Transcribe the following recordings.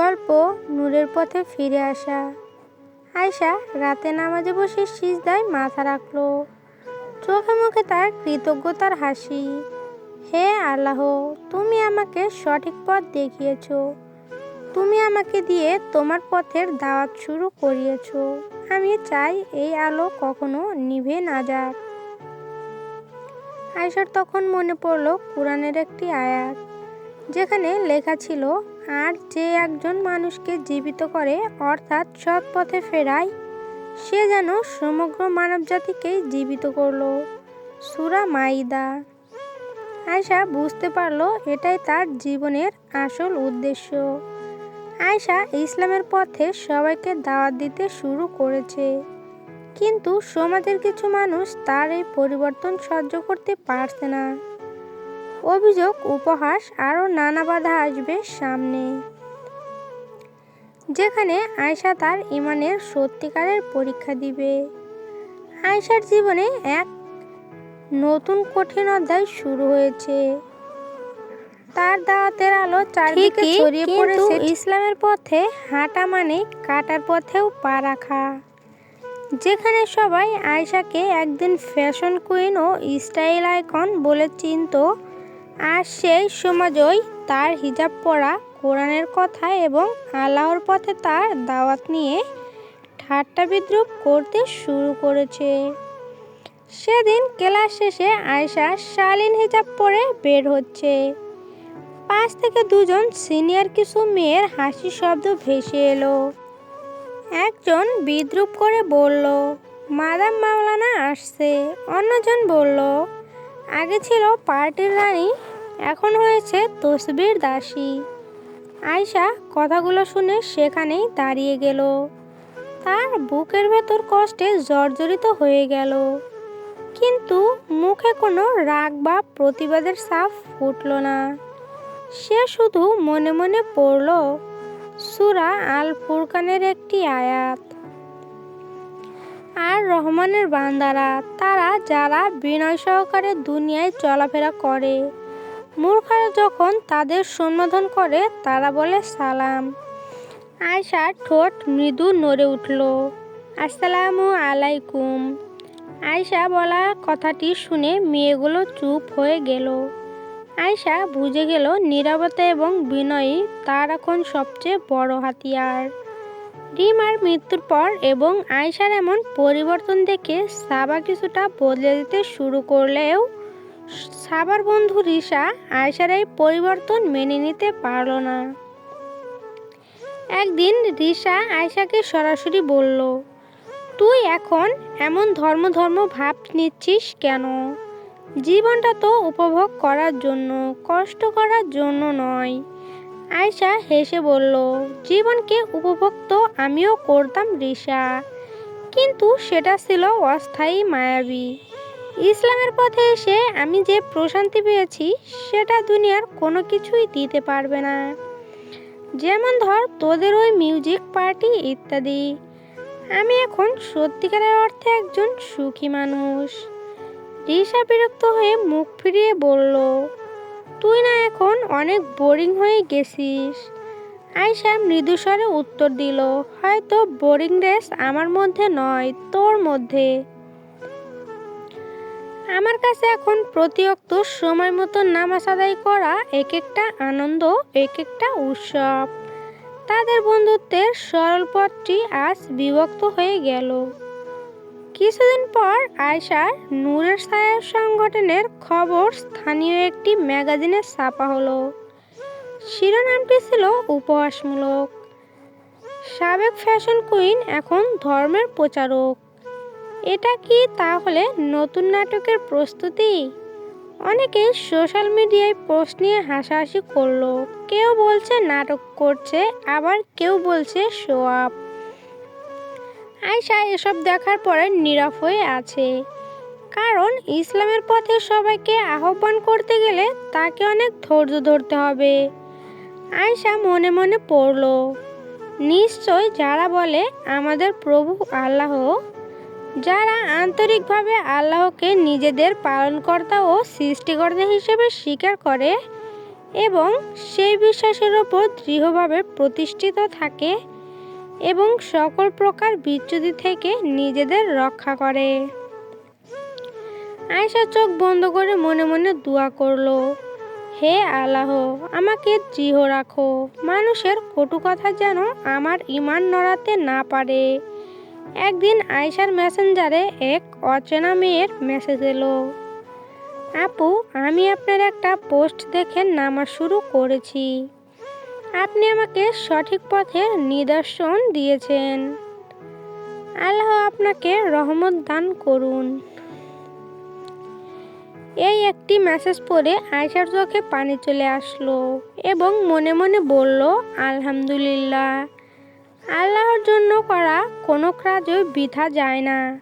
গল্প নূরের পথে ফিরে আসা। আয়সা রাতে নামাজে বসে সিজদায় মাথা রাখল। চোখে মুখে তার কৃতজ্ঞতার হাসি। হে আল্লাহ, তুমি আমাকে সঠিক পথ দেখিয়েছ। তুমি আমাকে দিয়ে তোমার পথের দাওয়াত শুরু করিয়েছ। আমি চাই এই আলো কখনো নিভে না যাক। আয়সার তখন মনে পড়ল কোরআনের একটি আয়াত, যেখানে লেখা ছিল আর যে একজন মানুষকে জীবিত করে, অর্থাৎ সৎ পথে ফেরায়, সে যেন সমগ্র মানবজাতিকেই জীবিত করল। সুরা মাইদা। আয়সা বুঝতে পারল এটাই তার জীবনের আসল উদ্দেশ্য। আয়সা ইসলামের পথে সবাইকে দাওয়াত দিতে শুরু করেছে। কিন্তু সমাজের কিছু মানুষ তার এই পরিবর্তন সহ্য করতে পারছে না। অভিযোগ উপহাস আরও নানা বাধা আসবে সামনে। যেখানে আয়সা তার ইমানের সত্যিকারের পরীক্ষা দিবে। আয়সার জীবনে এক নতুন কঠিন অধ্যায় শুরু হয়েছে। তার দাওয়াতের আলো চারদিকে ছড়িয়ে পড়েছে। ইসলামের পথে হাঁটা মানে কাটার পথেও পা রাখা। যেখানে সবাই আয়সাকে একদিন ফ্যাশন কুইন ও স্টাইল আইকন বলে চিনত আর সেই সমাজই তার হিজাব পরা কোরআনের কথা এবং আল্লাহর পথে তার দাওয়াত নিয়ে ঠাট্টা বিদ্রুপ করতে শুরু করেছে। সেদিন ক্লাস শেষে আয়সা শালীন হিজাব পরে বের হচ্ছে। পাশ থেকে দুজন সিনিয়র কিছু মেয়ের হাসি শব্দ ভেসে এলো। একজন বিদ্রুপ করে বলল, মাদাম মাওলানা আসছে। অন্যজন বলল আগে ছিল পার্টির রানী, এখন হয়েছে তসবির দাসী। আয়সা কথাগুলো শুনে সেখানেই দাঁড়িয়ে গেল। তার বুকের ভেতর কষ্টে জর্জরিত হয়ে গেল। কিন্তু মুখে কোনো রাগ বা প্রতিবাদের সাফ ফুটল না। সে শুধু মনে মনে পড়ল, সুরা আল ফুরকানের একটি আয়াত। আর রহমানের বান্দারা, তারা যারা বিনয় সহকারে দুনিয়ায় চলাফেরা করে। মূর্খরা যখন তাদের সম্বোধন করে, তারা বলে সালাম। আয়সার ঠোঁট মৃদু নড়ে উঠল। আসসালামু আলাইকুম। আয়সা বলা কথাটি শুনে মেয়েগুলো চুপ হয়ে গেল। আয়সা বুঝে গেল নিরাপত্তা এবং বিনয়ী তার এখন সবচেয়ে বড় হাতিয়ার। রিমার মৃত্যুর পর এবং আয়সার এমন পরিবর্তন দেখে সাবা কিছুটা বদলে দিতে শুরু করলেও সাবার বন্ধু রিসা আয়সার এই পরিবর্তন মেনে নিতে পারল না। একদিন রিসা আয়সাকে সরাসরি বলল, তুই এখন এমন ধর্ম ধর্ম ভাব নিচ্ছিস কেন? জীবনটা তো উপভোগ করার জন্য, কষ্ট করার জন্য নয়। আয়সা হেসে বলল, জীবনকে উপভোগ তো আমিও করতাম রিসা। কিন্তু সেটা ছিল অস্থায়ী মায়াবী। ইসলামের পথে এসে আমি যে প্রশান্তি পেয়েছি, সেটা দুনিয়ার কোনো কিছুই দিতে পারবে না। যেমন ধর তোদের ওই মিউজিক পার্টি ইত্যাদি। আমি এখন সত্যিকারের অর্থে একজন সুখী মানুষ। রিসা বিরক্ত হয়ে মুখ ফিরিয়ে বলল তুই না এখন অনেক বোরিং হয়ে গেছিস। আয়সা মৃদুস্বরে উত্তর দিল, হয়তো বোরিং রেস আমার মধ্যে নয়, তোর মধ্যে। আমার কাছে এখন প্রতিয়ক্ত সময় মতো নামাজ আদায় করা এক একটা আনন্দ, এক একটা উৎসব। তাদের বন্ধুত্বের সরল পথটি আজ বিভক্ত হয়ে গেল। কিছুদিন পর আয়সার নূরের ছায়া সংগঠনের খবর স্থানীয় একটি ম্যাগাজিনে ছাপা হলো। শিরোনামটি ছিল উপহাসমূলক। সাবেক ফ্যাশন কুইন, এখন ধর্মের প্রচারক। এটা কি তাহলে নতুন নাটকের প্রস্তুতি? অনেকে সোশ্যাল মিডিয়ায় পোস্ট নিয়ে হাসাহাসি করল। কেউ বলছে নাটক করছে, আবার কেউ বলছে শো আপ। আয়সা এসব দেখার পরে নীরব হয়ে আছে। কারণ ইসলামের পথে সবাইকে আহ্বান করতে গেলে তাকে অনেক ধৈর্য ধরতে হবে। আয়সা মনে মনে পড়ল, নিশ্চয় যারা বলে আমাদের প্রভু আল্লাহ, যারা আন্তরিকভাবে আল্লাহকে নিজেদের পালনকর্তা ও সৃষ্টিকর্তা হিসেবে স্বীকার করে এবং সেই বিশ্বাসের ওপর দৃঢ়ভাবে প্রতিষ্ঠিত থাকে এবং সকল প্রকার বিচ্যুতি থেকে নিজেদের রক্ষা করে। আয়সা চোখ বন্ধ করে মনে মনে দোয়া করল, হে আল্লাহ, আমাকে দৃঢ় রাখো। মানুষের কটু কথা যেন আমার ইমান নড়াতে না পারে। একদিন আয়সার মেসেঞ্জারে এক অচেনা মেয়ের মেসেজ এলো, আপু, আমি আপনার একটা পোস্ট দেখে নামা শুরু করেছি। আপনি আমাকে সঠিক পথের নিদর্শন দিয়েছেন। আল্লাহ আপনাকে রহমত দান করুন। এই একটি মেসেজ পড়ে আয়সার চোখে পানি চলে আসলো এবং মনে মনে বলল, আলহামদুলিল্লাহ। আল্লাহর জন্য করা কোনো কাজই বৃথা যায় না।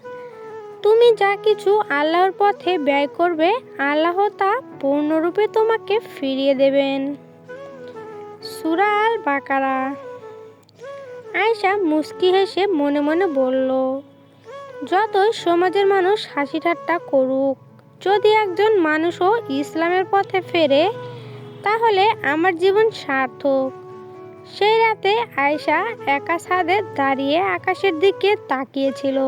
তুমি যা কিছু আল্লাহর পথে ব্যয় করবে, আল্লাহ তা পূর্ণরূপে তোমাকে ফিরিয়ে দেবেন। সুরা আল বাকারা। আয়সা মুস্কি হেসে মনে মনে বলল, যতই সমাজের মানুষ হাসি ঠাট্টা করুক, যদি একজন মানুষও ইসলামের পথে ফেরে, তাহলে আমার জীবন সার্থক। সেই রাতে আয়সা একা ছাদে দাঁড়িয়ে আকাশের দিকে তাকিয়েছিল।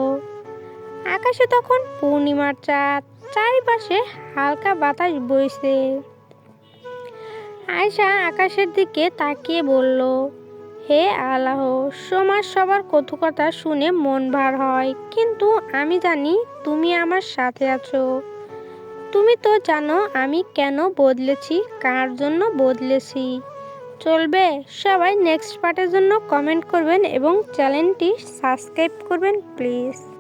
আকাশে তখন পূর্ণিমার চাঁদ, চারিপাশে হালকা বাতাস বইছে। আয়সা আকাশের দিকে তাকিয়ে বলল, হে আল্লাহ, সমাজ সবার কথু কথা শুনে মন ভার হয়। কিন্তু আমি জানি তুমি আমার সাথে আছো। তুমি তো জানো আমি কেন বদলেছি, কার জন্য বদলেছি। চলবে, সবাই নেক্সট পার্টের জন্য কমেন্ট করবেন এবং চ্যানেলটি সাবস্ক্রাইব করবেন প্লিজ